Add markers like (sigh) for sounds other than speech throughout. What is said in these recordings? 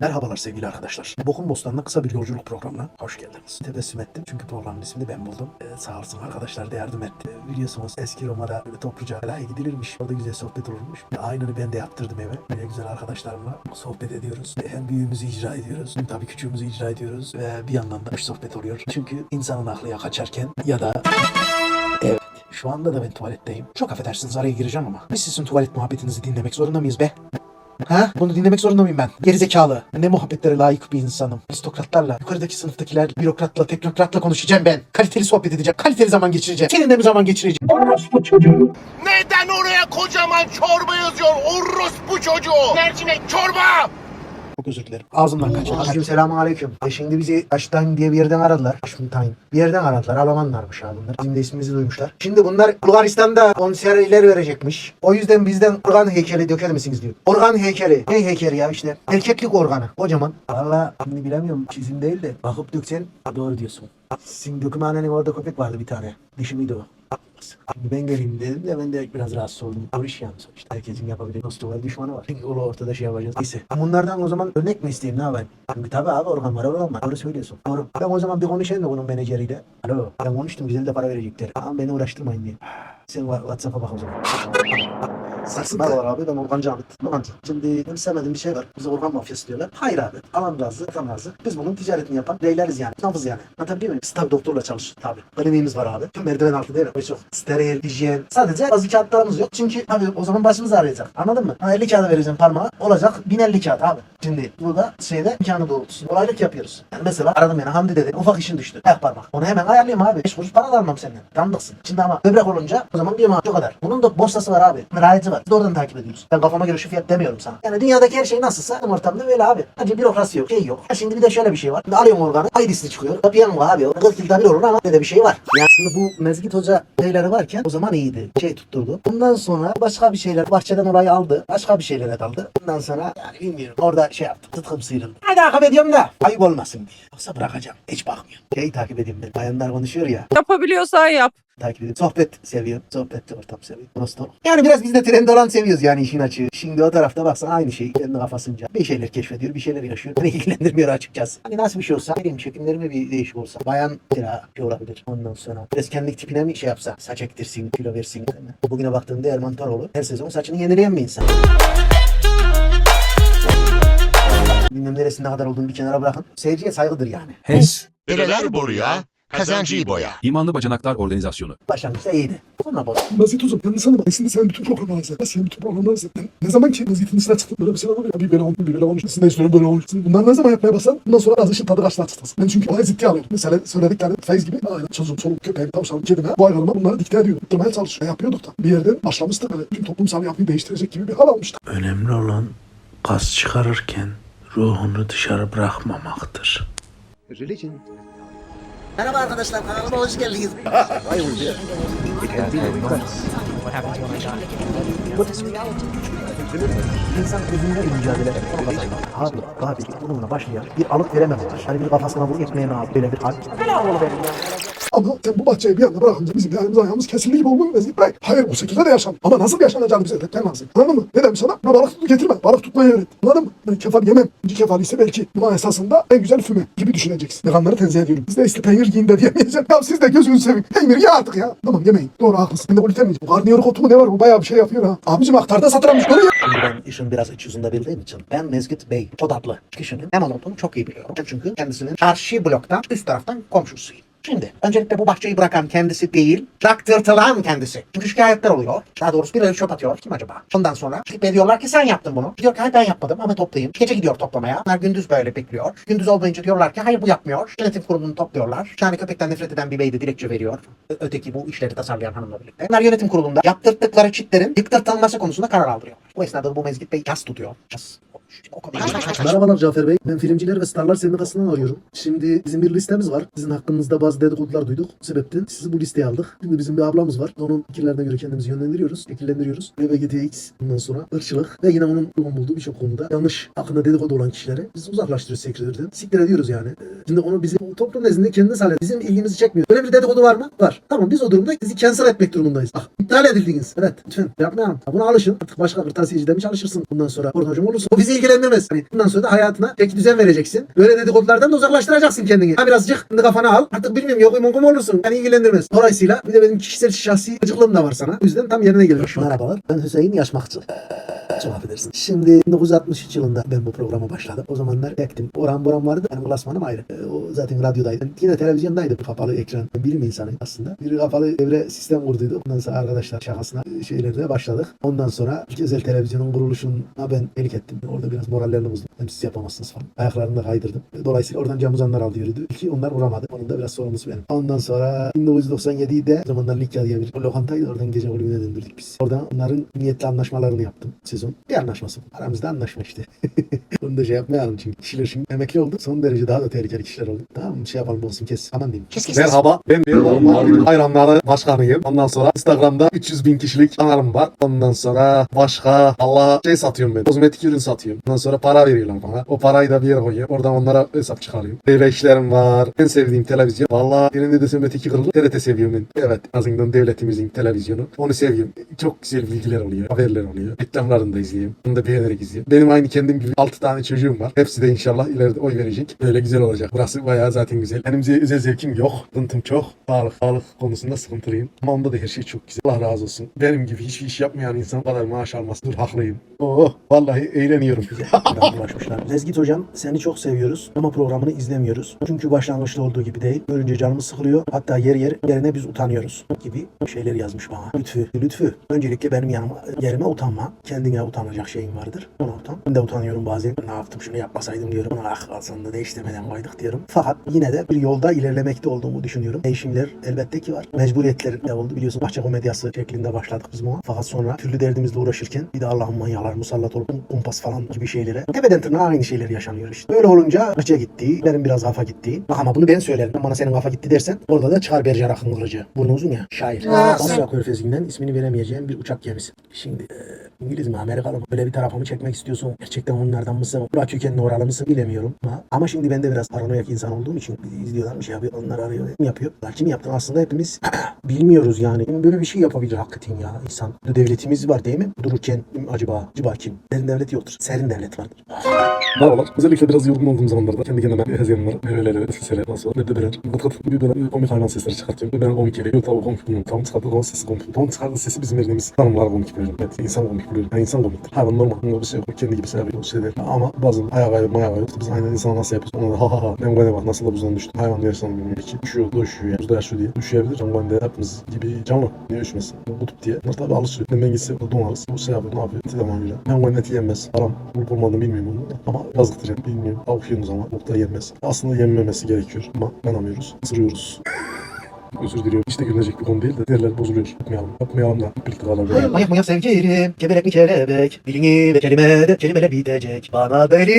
Merhabalar sevgili arkadaşlar. Bokun Bostan'da kısa bir yolculuk programına hoş geldiniz. Tebessüm ettim çünkü programın ismini ben buldum. Ee, sağ olsun arkadaşlar da yardım etti. Ee, biliyorsunuz eski Roma'da böyle topluca helaya gidilirmiş. Orada güzel sohbet olurmuş. Ve aynını ben de yaptırdım eve. Böyle güzel arkadaşlarımla sohbet ediyoruz. Ve hem büyüğümüzü icra ediyoruz. Hem tabii küçüğümüzü icra ediyoruz. Ve bir yandan da hoş sohbet oluyor. Çünkü insanın aklı ya kaçarken ya da Evet. Şu anda da ben tuvaletteyim. Çok affedersiniz araya gireceğim ama. Biz sizin tuvalet muhabbetinizi dinlemek zorunda mıyız be? Ha? Bunu dinlemek zorunda mıyım ben? Gerizekalı. Ne muhabbetlere layık bir insanım. Aristokratlarla, yukarıdaki sınıftakiler, bürokratla, teknokratla konuşacağım ben. Kaliteli sohbet edeceğim. Kaliteli zaman geçireceğim. Seninle mi zaman geçireceğim? Orospu çocuğu. Neden oraya kocaman çorba yazıyor? Orospu çocuğu. Mercimek çorba. Çok özür dilerim. Ağzımdan kaçırdım. Aleyküm selamun aleyküm. E şimdi bizi Aştayn diye bir yerden aradılar. Aştayn. Bir yerden aradılar. Almanlarmış abi bunlar. Bizim de ismimizi duymuşlar. Şimdi bunlar Bulgaristan'da konserler verecekmiş. O yüzden bizden organ heykeli döker misiniz diyor. Organ heykeli. Ne heykeli ya işte. Erkeklik organı. Kocaman. Valla şimdi bilemiyorum. Çizim değil de. Bakıp döksen. Doğru diyorsun. Sizin dökümhanenin orada köpek vardı bir tane. Dişi miydi o? Şimdi ben göreyim dedim de ben de biraz rahatsız oldum. Zor iş yani sonuçta. Herkesin yapabildiği dostu var, düşmanı var. Çünkü onu ortada şey yapacağız. Neyse. Bunlardan o zaman örnek mi isteyeyim ne yapayım? Çünkü tabii abi organ var organ var. Doğru söylüyorsun. Doğru. Ben o zaman bir konuşayım da bunun menajeriyle. Alo. Ben konuştum güzel de para verecekler. Ama beni uğraştırmayın diye. Sen WhatsApp'a bak o zaman. Sarsıntılar var abi ben organcı Ahmet. Organcı. Şimdi benim sevmediğim bir şey var. Bize organ mafyası diyorlar. Hayır abi. Alan razı, atan razı. Biz bunun ticaretini yapan beyleriz yani. Nafız yani. Anlatabiliyor muyum? Biz tabii doktorla çalışır tabii. Kliniğimiz var abi. Tüm merdiven altı değil mi? Böyle çok steril, hijyen. Sadece bazı kağıtlarımız yok. Çünkü abi o zaman başımız ağrıyacak. Anladın mı? Ha, 50 kağıda vereceğim parmağa. Olacak 1050 kağıt abi. Şimdi burada şeyde imkanı doğrultusunda kolaylık yapıyoruz. Yani mesela aradım beni Hamdi dedi. Ufak işin düştü. Ayak parmak. Onu hemen ayarlayayım abi. 5 kuruş para da almam senden. Tanıdıksın. Şimdi ama böbrek olunca o zaman bir maaş o kadar. Bunun da borsası var abi. Rayeti var. Biz de oradan takip ediyoruz. Ben kafama göre şu fiyat demiyorum sana. Yani dünyadaki her şey nasılsa ortamda böyle abi. Hadi bürokrasi yok, şey yok. Ha şimdi bir de şöyle bir şey var. Şimdi alıyorum organı, ayrısı çıkıyor. Piyango abi o. 40 yılda bir olur ama böyle bir şey var. Yani aslında bu Mezgit Hoca şeyleri varken o zaman iyiydi. Şey tutturdu. Bundan sonra başka bir şeyler, bahçeden orayı aldı. Başka bir şeylere daldı. Bundan sonra yani bilmiyorum. Orada şey yaptım. Tıtkım sıyrıldı. Hadi takip ediyorum da. Ayıp olmasın diye. Yoksa bırakacağım. Hiç bakmıyorum. Şeyi takip edeyim ben. Bayanlar konuşuyor ya Yapabiliyorsan yap. Takip edip sohbet seviyorum. Sohbette ortam seviyorum. Dost ol. Yani biraz biz de trend olan seviyoruz yani işin açığı. Şimdi o tarafta baksana aynı şey. Kendi kafasınca. Bir şeyler keşfediyor, bir şeyler yaşıyor. Beni ilgilendirmiyor açıkçası. Hani nasıl bir şey olsa, benim çekimlerime bir değişik olsa. Bayan mesela şey olabilir. Ondan sonra biraz kendi tipine mi şey yapsa. Saç ektirsin, kilo versin. Bugüne baktığımda Erman Toroğlu her sezon saçını yenileyen bir insan. Bilmem neresinde kadar olduğunu bir kenara bırakın. Seyirciye saygıdır yani. HES, Dereler boruya, kazancıyı boya. İmanlı Bacanaklar Organizasyonu. Başlangıçta iyiydi. Sonra bozuldu. Basit uzun. Yani sana bak. Aslında sen bütün programları izle. Sen bütün programları izle. Ben ne zaman ki vaziyetin üstüne çıktın böyle bir şeyler oluyor. Bir böyle olmuş, bir böyle olmuş. Sizin de istiyorum böyle olmuş. Bunlar ne zaman yapmaya başladın? Bundan sonra az işin tadı kaçtı açıkçası. Ben çünkü olaya ciddiye alıyorum. Mesela söyledikleri feyz gibi. Aynen. Çocuğum, çoluk, köpeğim, tavşanım, kedime. Bu ayrılıma bunları dikte ediyordum. Tutmaya çalışıyor. Yapıyorduk da. Bir yerden başlamıştık. Böyle bütün toplumsal yapıyı değiştirecek gibi bir hal almıştık. Önemli olan gaz çıkarırken ruhunu dışarı bırakmamaktır. Merhaba arkadaşlar kanalıma hoş geldiniz. İnsan özünde bir mücadele Abi, abi bununla başlayan bir alıp veremem var. Hani bir kafasına vur ekmeğini al. Böyle bir hal. Helal ya. Ama sen bu bahçeyi bir anda bırakınca bizim elimiz ayağımız kesildi gibi olmuyor vaziyet. Bırak. Hayır bu şekilde de yaşan. Ama nasıl yaşanacağını bize öğretmen lazım. Anladın mı? Ne demiş sana? Buna balık tutup getirme. Balık tutmayı öğret. Anladın mı? Ben kefal yemem. İkinci kefal ise belki. Ama esasında en güzel füme gibi düşüneceksin. Veganları tenzih ediyorum. Siz de işte peynir yiyin de diyemeyeceğim. Ya siz de gözünüzü seveyim. Peynir ye artık ya. Tamam yemeyin. Doğru haklısın. Ben de gluten yiyeceğim. Bu karnıyarık otu ne var? Bu bayağı bir şey yapıyor ha. Abicim aktarda satırmış. Onu ye. Şimdi ben işin biraz iç yüzünde bildiğim için ben Mezgit Bey çok tatlı kişinin hemen olduğunu çok iyi biliyorum. Çünkü kendisinin karşı bloktan üst taraftan komşusuyum. Şimdi öncelikle bu bahçeyi bırakan kendisi değil, bıraktırtılan kendisi. Çünkü şikayetler oluyor. Daha doğrusu birileri çöp atıyor. Kim acaba? Ondan sonra gidip diyorlar ki sen yaptın bunu. Diyor ki hayır ben yapmadım ama toplayayım. Gece gidiyor toplamaya. Onlar gündüz böyle bekliyor. Gündüz olmayınca diyorlar ki hayır bu yapmıyor. Yönetim kurulunu topluyorlar. Tane köpekten nefret eden bir bey de dilekçe veriyor. Ö- öteki bu işleri tasarlayan hanımla birlikte. Bunlar yönetim kurulunda yaptırttıkları çitlerin yıktırtılması konusunda karar aldırıyor. Bu esnada bu mezgit bey yas tutuyor. Yas. Merhabalar Cafer Bey. Ben Filmciler ve Starlar Sendikası'ndan arıyorum. Şimdi bizim bir listemiz var. Sizin hakkınızda bazı dedikodular duyduk. Bu sebepten sizi bu listeye aldık. Şimdi bizim bir ablamız var. Onun fikirlerine göre kendimizi yönlendiriyoruz, şekillendiriyoruz. LGBTX bundan sonra ırkçılık ve yine onun uygun bulduğu birçok konuda yanlış hakkında dedikodu olan kişilere biz uzaklaştırıyoruz sekreterden. Siktir ediyoruz yani. Şimdi onu bizim toplum nezdinde kendiniz halledin. Bizim ilgimizi çekmiyor. Böyle bir dedikodu var mı? Var. Tamam biz o durumda sizi cancel etmek durumundayız. Ah iptal edildiniz. Evet lütfen yapmayalım. Buna alışın. Artık başka kırtasiyecide mi çalışırsın? Bundan sonra portacım olursun. O bizi ilgilendirmez. Hani bundan sonra da hayatına peki düzen vereceksin. Böyle dedikodulardan da uzaklaştıracaksın kendini. Ha birazcık şimdi kafana al. Artık bilmiyorum yok mu olursun. Yani ilgilendirmez. Dolayısıyla bir de benim kişisel şahsi gıcıklığım da var sana. O yüzden tam yerine gelir. Merhabalar. Ben Hüseyin Yaşmakçı. Çok affedersin. Şimdi 1963 yılında ben bu programa başladım. O zamanlar tektim. Orhan Boran vardı. Benim klasmanım ayrı. Ee, O zaten radyodaydı. Yine televizyondaydı. Kapalı ekran. Bilim insanıyım aslında. Bir kapalı devre sistem kurduydu. Ondan sonra arkadaşlar şakasına şeylerle başladık. Ondan sonra özel televizyonun kuruluşuna ben elik ettim. Orada biraz morallerini bozdum. Hem siz yapamazsınız falan. Ayaklarını da kaydırdım. Dolayısıyla oradan Cem Uzanlar aldı yürüdü. İki onlar vuramadı. Onun da biraz sorumlusu benim. Ondan sonra 1997'de o zamanlar Likya diye bir lokantaydı. Oradan gece kulübüne döndürdük biz. Oradan onların niyetli anlaşmalarını yaptım sezon. Bir anlaşması. Aramızda anlaşma işte. (laughs) Onu da şey yapmayalım çünkü kişiler şimdi emekli oldu. Son derece daha da tehlikeli kişiler oldu. Tamam mı? Şey yapalım olsun kes. Aman diyeyim. Merhaba ben bir Orman hayranları başkanıyım. Ondan sonra Instagram'da 300 bin kişilik kanalım var. Ondan sonra başka Allah şey satıyorum ben. Kozmetik ürün satıyorum. Ondan sonra para veriyorlar bana. O parayı da bir yere koyuyorum. Oradan onlara hesap çıkarıyorum. Devre işlerim var. En sevdiğim televizyon. Valla birinde de Sömet 2 kırıldı. TRT seviyorum ben. Evet azından devletimizin televizyonu. Onu seviyorum. Çok güzel bilgiler oluyor. Haberler oluyor. Reklamlarını da izliyorum. Onu da beğenerek izliyorum. Benim aynı kendim gibi 6 tane çocuğum var. Hepsi de inşallah ileride oy verecek. Böyle güzel olacak. Burası bayağı zaten güzel. Benim ze- özel zevkim yok. Sıkıntım çok. Sağlık, sağlık konusunda sıkıntılıyım. Ama onda da her şey çok güzel. Allah razı olsun. Benim gibi hiçbir iş yapmayan insan kadar maaş alması. Dur haklıyım. Oh vallahi eğleniyorum. Uğraşmışlar. (laughs) Lezgit hocam seni çok seviyoruz ama programını izlemiyoruz. Çünkü başlangıçta olduğu gibi değil. Görünce canımız sıkılıyor. Hatta yer yer yerine biz utanıyoruz gibi şeyler yazmış bana. Lütfü, lütfü. Öncelikle benim yanıma, yerime utanma. Kendine utanacak şeyin vardır. Ona utan. Ben de utanıyorum bazen. Ne yaptım şunu yapmasaydım diyorum. Ona ah aslında değiştirmeden koyduk diyorum. Fakat yine de bir yolda ilerlemekte olduğumu düşünüyorum. Değişimler elbette ki var. Mecburiyetler de oldu biliyorsun. Bahçe komedyası şeklinde başladık biz buna. Fakat sonra türlü derdimizle uğraşırken bir de Allah'ın manyaklar musallat olup kumpas falan gibi şeylere. Tepeden tırnağa aynı şeyler yaşanıyor işte. Böyle olunca gıca gitti. Benim biraz kafa gitti. Bak ama bunu ben söylerim. Bana senin kafa gitti dersen orada da çıkar Bercer Akın kılıcı. Burnu uzun ya. Şair. Basra Körfezi'nden ismini veremeyeceğim bir uçak gemisi. Şimdi e, İngiliz mi Amerikalı mı? Böyle bir tarafımı çekmek istiyorsun. Gerçekten onlardan mısın? Burak kökenli oralı mısın? Bilemiyorum. Ama, ama şimdi ben de biraz paranoyak insan olduğum için bizi izliyorlar bir şey. Onlar arıyor. Kim yapıyor? Bunlar Kim yaptı? Aslında hepimiz (clears throat) bilmiyoruz yani. Böyle bir şey yapabilir hakikaten ya insan. Bir devletimiz var değil mi? Dururken acaba acaba kim? Derin devlet yoktur. Serin devlet vardır. Merhabalar. Özellikle biraz yorgun olduğum zamanlarda kendi kendime bir hezeyanlar, meyveleri, sesleri, nasıl, ne de birer. Gıt gıt gibi böyle komik hayvan sesleri çıkartıyorum. Ben komik geliyor. Tabii komik buluyorum. Tam çıkardığı zaman sesi komik. Tam çıkardığı sesi bizim verdiğimiz tanımlara komik buluyorum. Evet, insan komik buluyorum. Yani insan komiktir. Hayvan normal. Bunda bir şey yok. Kendi gibi seviyor. Şeyler. Ama bazen kayıyor, mayağa kayıyor. İşte biz aynen insan nasıl yapıyoruz? Ona da ha ha ha. Ben bana bak nasıl da buzdan düştüm. Hayvan yaşlandı bilmiyorum ki. Düşüyor, düşüyor. Buzda yaşıyor diye. Düşüyebilir. Ama ben de hepimiz gibi canlı. Niye üşümesin? Kutup diye. Bunlar tabii alışıyor. Ben gitse donarız. Bu şey yapıyor. Ne yapıyor? Eti zamanıyla. Ben bu eti yenmez. Haram. Olup olmadığını bilmiyorum onu. Ama yazıktır yani. Bilmiyorum. Okuyorsunuz ama. Çok da yenmez. Aslında yenmemesi gerekiyor. Ama yanamıyoruz. Isırıyoruz. Özür diliyorum. İşte gülünecek bir konu değil de diğerleri bozuluyor. Yapmayalım. Yapmayalım da birlikte kalalım. Manyak manyak sevgilim, gebelek mi kelebek, dilini ve kelimede kelimeler bitecek. Bana beni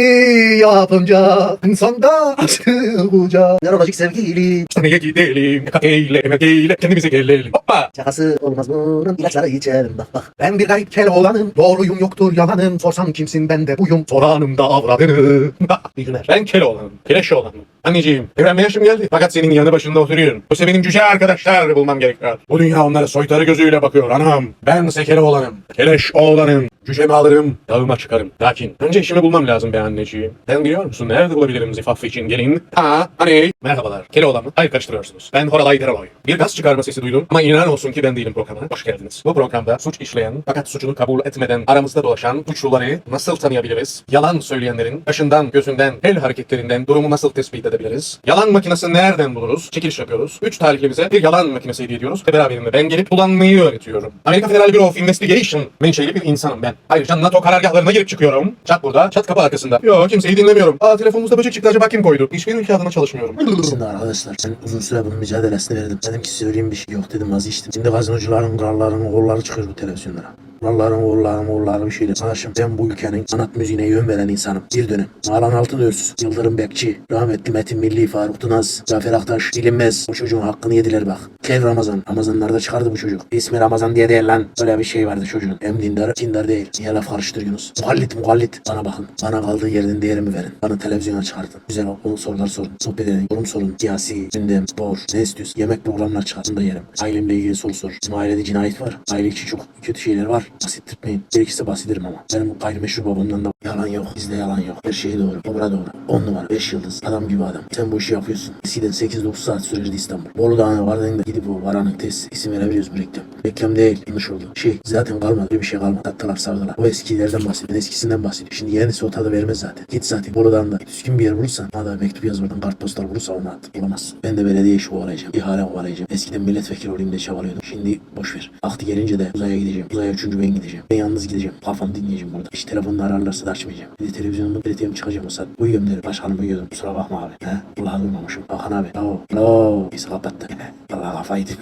yapınca insanda sıkılacak. Neurolojik sevgilim. Hastaneye gidelim. Eyle, eyle. Kendimize gelelim. Hoppa. Şakası olmaz bunun, ilaçları içerim bak bak. Ben bir garip kel olanım, doğruyum yoktur yalanım. Sorsam kimsin ben de buyum. Soranım da avradını. Günler. (laughs) Ben Keloğlan'ım. Keleşoğlan'ım. Anneciğim, evlenme yaşım geldi. Fakat senin yanı başında oturuyorum. Bu benim cüce arkadaşlar bulmam gerekiyor. Bu dünya onlara soytarı gözüyle bakıyor anam. Ben Keloğlan'ım. Keleş oğlanım. Cücemi alırım, dağıma çıkarım. Lakin önce işimi bulmam lazım be anneciğim. Sen biliyor musun nerede bulabilirim zifaf için gelin? Ha, hani? Merhabalar. Keloğlan mı? Hayır karıştırıyorsunuz. Ben Horalay Deraloy. Bir gaz çıkarma sesi duydum ama inan olsun ki ben değilim programına. Hoş geldiniz. Bu programda suç işleyen fakat suçunu kabul etmeden aramızda dolaşan suçluları nasıl tanıyabiliriz? Yalan söyleyenlerin başından, gözünden, el hareketlerinden durumu nasıl tespit edebiliriz? Yalan makinesini nereden buluruz? Çekiliş yapıyoruz. Üç talihlimize bir yalan makinesi hediye ediyoruz ve beraberinde ben gelip kullanmayı öğretiyorum. Amerika Federal Bureau of Investigation menşeli bir insanım ben. Ayrıca NATO karargahlarına girip çıkıyorum. Çat burada, çat kapı arkasında. Yo kimseyi dinlemiyorum. Aa telefonumuzda böcek çıktı acaba kim koydu? Hiçbir ülke adına çalışmıyorum. Şimdi arkadaşlar ben uzun süre bunun mücadelesini verdim. Dedim ki söyleyeyim bir şey yok dedim vazgeçtim. Şimdi gazinocuların, kralların, oğulları çıkıyor bu televizyonlara. Kralların, oğulların, oğulları bir şeyle savaşım. Ben bu ülkenin sanat müziğine yön veren insanım. Bir dönem. Nalan Altınörs, Yıldırım Bekçi, rahmetli Metin Milli, Faruk Tunaz, Zafer Aktaş, bilinmez. O çocuğun hakkını yediler bak. Kev Ramazan. Ramazanlarda çıkardı bu çocuk. İsmi Ramazan diye değil lan. Böyle bir şey vardı çocuğun. Hem dindar, dindar değil. Niye laf karıştırıyorsunuz? Muhallit, muhallit. Bana bakın. Bana kaldığı yerden değerimi verin. Bana televizyona çıkartın. Güzel o sorular sorun. Sohbet edin. Yorum sorun. Siyasi, gündem, spor, ne istiyorsun? Yemek programlar çıkartın da yerim. Ailemle ilgili soru sor. Bizim ailede cinayet var. Aile içi çok kötü şeyler var. Bahsettirmeyin. Gerekirse bahsederim ama. Benim gayrimeşhur babamdan da yalan yok. Bizde yalan yok. Her şey doğru. Dobra doğru. 10 numara. 5 yıldız. Adam gibi adam. Sen bu işi yapıyorsun. Eskiden 8-9 saat sürerdi İstanbul. Bolu Dağı'na vardığında gidip o varanın test isim verebiliyoruz mu reklam? Reklam değil. Yanlış oldu. Şey zaten kalmadı. Öyle bir şey kalmadı. Tattılar savdılar. O eskilerden bahsediyor. Eskisinden bahsediyor. Şimdi yenisi o tadı vermez zaten. Git zaten Bolu Dağı'nda düzgün bir yer bulursan. Bana mektup yaz oradan kartpostal bulursa onu at. Bulamazsın. Ben de belediye işi kovalayacağım. İhale kovalayacağım. Eskiden milletvekili olayım diye çabalıyordum. Şimdi boş ver. Vakti gelince de uzaya gideceğim. Uzaya üçüncü ben gideceğim. Ben yalnız gideceğim. Kafamı dinleyeceğim burada. Hiç telefonla ararlarsa da açmayacağım. Bir de televizyonumu TRT'ye çıkacağım o saat. Uyuyorum derim. Başkanım uyuyordum. Kusura bakma abi. He? Vallahi duymamışım. Hakan abi. Bravo. Bravo. Neyse kapattı. (laughs) Vallahi kafayı yedim.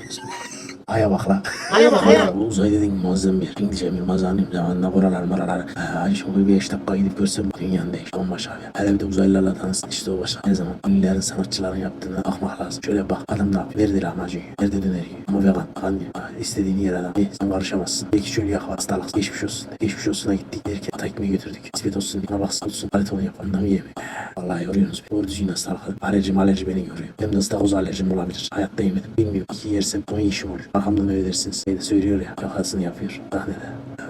Aya bak la. Aya bak, aya. Bu uzay dediğin muazzam bir yer. Şimdi Cemil Mazan'ın zamanında buralar maralar. Ay şöyle bir beş dakika gidip görsem dünyanın değiş. Bambaşka bir yer. Hele bir de uzaylılarla tanışsın. İşte o başka. Her zaman ünlülerin sanatçıların yaptığını bakmak lazım. Şöyle bak adam ne yapıyor? Nerede lahmacun yiyor? Nerede döner yiyor? Ama vegan. Kan yiyor. Ha, İstediğin yer adam. İyi, Sen karışamazsın. Belki şöyle yak. Hastalık. Geçmiş olsun. Geçmiş olsun'a gittik. Derken ata ekmeği götürdük. İsmet olsun. Buna baksın. Olsun. Paletonu yap. Ondan mı yemiyor? Vallahi yoruyorsunuz. Doğru düzgün hastalık. Alerjim alerji beni yoruyor. Hem de ıstakoz alerjim olabilir. Hayatta yemedim. Bilmiyorum. İki yersem son işim olur. Arkamdan öyle dersiniz. Beni söylüyor ya. Şakasını yapıyor. Sahnede. Evet.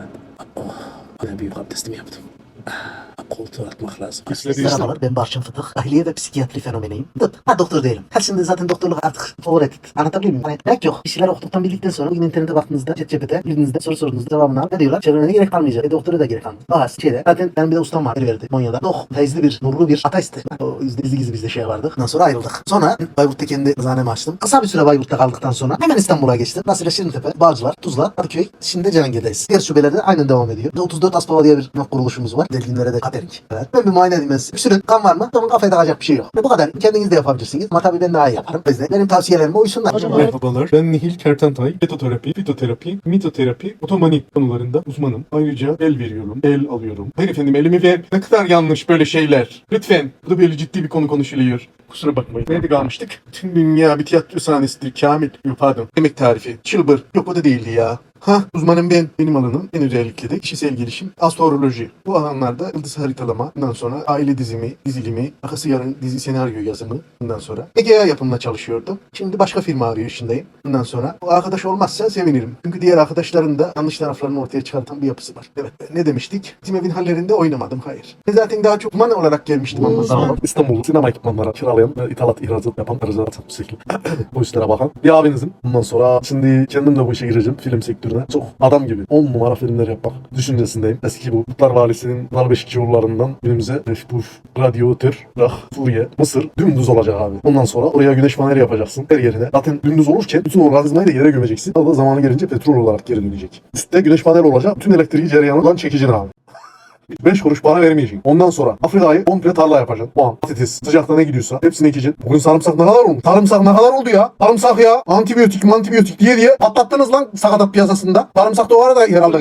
Oh. Yine büyük abdestimi yaptım. Ah, Koltuğu atmak lazım. Merhabalar ben Barçın Fıtık. Dahiliye ve psikiyatri fenomeniyim. Tıp. Ha doktor değilim. Ha şimdi zaten doktorluk artık overrated. Anlatabiliyor muyum? Hani gerek yok. Bir şeyler okuduktan bildikten sonra bugün internete baktığınızda ChatGPT birinizde soru sorduğunuzda cevabını al. Ne diyorlar? Çevrene gerek kalmayacak. E doktora da gerek kalmayacak. Bazı şeyde. Zaten benim bir de ustam var. verdi Konya'da. Doh. Feyzli bir, nurlu bir ateisti. O yüzden gizli gizli biz de şey vardık. Ondan sonra ayrıldık. Sonra Bayburt'ta kendi eczanemi açtım. Kısa bir süre Bayburt'ta kaldıktan sonra hemen İstanbul'a geçtim. Nasır'a Şirintepe, Bağcılar, Tuzla, Kadıköy. Şimdi Cihangir'deyiz. Diğer şubelerde aynen devam ediyor. Bir de 34 Aspava diye bir kuruluşumuz var. Delginlere de catering. Evet. Ben bir muayene edeyim ben size. Öksürün. Kan var mı? Tamam kafaya takacak bir şey yok. Ve bu kadar. Kendiniz de yapabilirsiniz. Ama tabii ben daha iyi yaparım. O yüzden benim tavsiyelerime uysunlar. Merhabalar. Ben Nihil Kertantay. Fitoterapi, fitoterapi, mitoterapi, otomani konularında uzmanım. Ayrıca el veriyorum, el alıyorum. Hayır efendim elimi ver. Ne kadar yanlış böyle şeyler. Lütfen. Burada böyle ciddi bir konu konuşuluyor. Kusura bakmayın. Nerede kalmıştık? Tüm dünya bir tiyatro sahnesidir Kamil. Yok pardon. Yemek tarifi. Çılbır. Yok o da değildi ya. Ha uzmanım ben. Benim alanım en özellikle de kişisel gelişim, astroloji. Bu alanlarda yıldız haritalama, ondan sonra aile dizimi, dizilimi, arkası yarın dizi senaryo yazımı, ondan sonra EGA yapımına çalışıyordum. Şimdi başka firma arayışındayım. Ondan sonra o arkadaş olmazsa sevinirim. Çünkü diğer arkadaşların da yanlış taraflarını ortaya çıkartan bir yapısı var. Evet ne demiştik? Bizim evin hallerinde oynamadım. Hayır. Ben zaten daha çok uzman olarak gelmiştim ama. Tamam. İstanbul sinema ekipmanları kiralayan ve ithalat ihracat yapan ihracat şekli. (coughs) bu işlere bakan bir abinizim. Bundan sonra şimdi kendim de bu işe gireceğim film sektörüne. Çok adam gibi 10 numara filmler yapmak düşüncesindeyim. Eski bu Kutlar Valisi'nin Darbeşik yollarından günümüze bu radyatör, Irak, Suriye, Mısır dümdüz olacak abi. Ondan sonra oraya güneş paneli yapacaksın her yerine. Zaten dümdüz olurken bütün organizmayı da yere gömeceksin. Ama zamanı gelince petrol olarak geri dönecek. Üstte güneş paneli olacak. Bütün elektriği cereyanından çekeceksin abi. 5 kuruş para vermeyeceksin. Ondan sonra Afrika'yı komple tarla yapacaksın. Soğan, patates, sıcakta ne gidiyorsa hepsini ekeceksin. Bugün sarımsak ne kadar olmuş? Sarımsak ne kadar oldu ya? Sarımsak ya. Antibiyotik, antibiyotik diye diye patlattınız lan sakatat piyasasında. Sarımsak da o arada herhalde.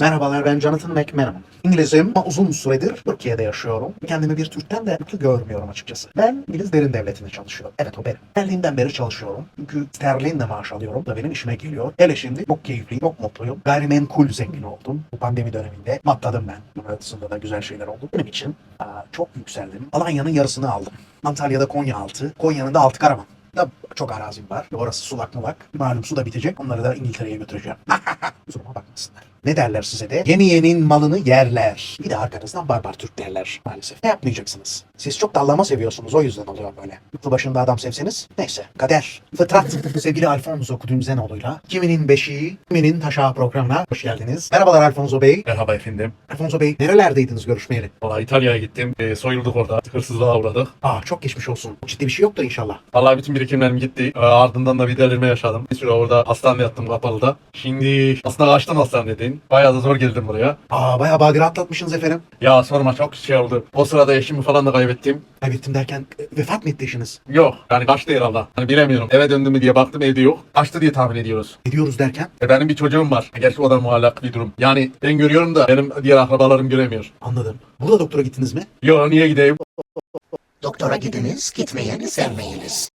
Merhabalar ben Jonathan McManaman. İngilizim ama uzun süredir Türkiye'de yaşıyorum. Kendimi bir Türk'ten de mutlu görmüyorum açıkçası. Ben İngiliz derin devletinde çalışıyorum. Evet o benim. Berlin'den beri çalışıyorum. Çünkü sterlinle maaş alıyorum da benim işime geliyor. Hele şimdi çok keyifliyim, çok mutluyum. Gayrimenkul zengin oldum. Bu pandemi döneminde matladım ben. Bunun arasında da güzel şeyler oldu. Benim için aa, çok yükseldim. Alanya'nın yarısını aldım. Antalya'da Konya altı. Konya'nın da altı Karaman. Da çok arazim var. Orası sulak mulak. Malum su da bitecek. Onları da İngiltere'ye götüreceğim. (laughs) Kusuruma bakmasınlar. Ne derler size de? Yeni yenin malını yerler. Bir de arkanızdan barbar Türk derler maalesef. Ne yapmayacaksınız? Siz çok dallama seviyorsunuz o yüzden oluyor böyle. Mutlu başında adam sevseniz. Neyse. Kader. Fıtrat. (laughs) Sevgili Alfonso Kudümzenoğlu'yla kiminin beşiği, kiminin taşağı programına hoş geldiniz. Merhabalar Alfonso Bey. Merhaba efendim. Alfonso Bey nerelerdeydiniz görüşmeyeli? Valla İtalya'ya gittim. E, soyulduk orada. Hırsızlığa uğradık. Aa çok geçmiş olsun. Ciddi bir şey yoktur inşallah. Vallahi bütün birikimlerim gitti. E, ardından da bir delirme yaşadım. Bir süre orada hastanede yattım kapalıda. Şimdi aslında kaçtım hastaneden. Bayağı da zor geldim buraya. Aa bayağı badire atlatmışsınız efendim. Ya sorma çok şey oldu. O sırada eşimi falan da kaybettim. Kaybettim derken e, vefat mı etti eşiniz? Yok yani kaçtı herhalde. Hani bilemiyorum. Eve döndü mü diye baktım evde yok. Kaçtı diye tahmin ediyoruz. Ediyoruz derken E, benim bir çocuğum var. Gerçi o da muallak bir durum. Yani ben görüyorum da benim diğer akrabalarım göremiyor. anladım. Burada doktora gittiniz mi? Yo niye gideyim? Doktora gidiniz, gitmeyeni sevmeyiniz.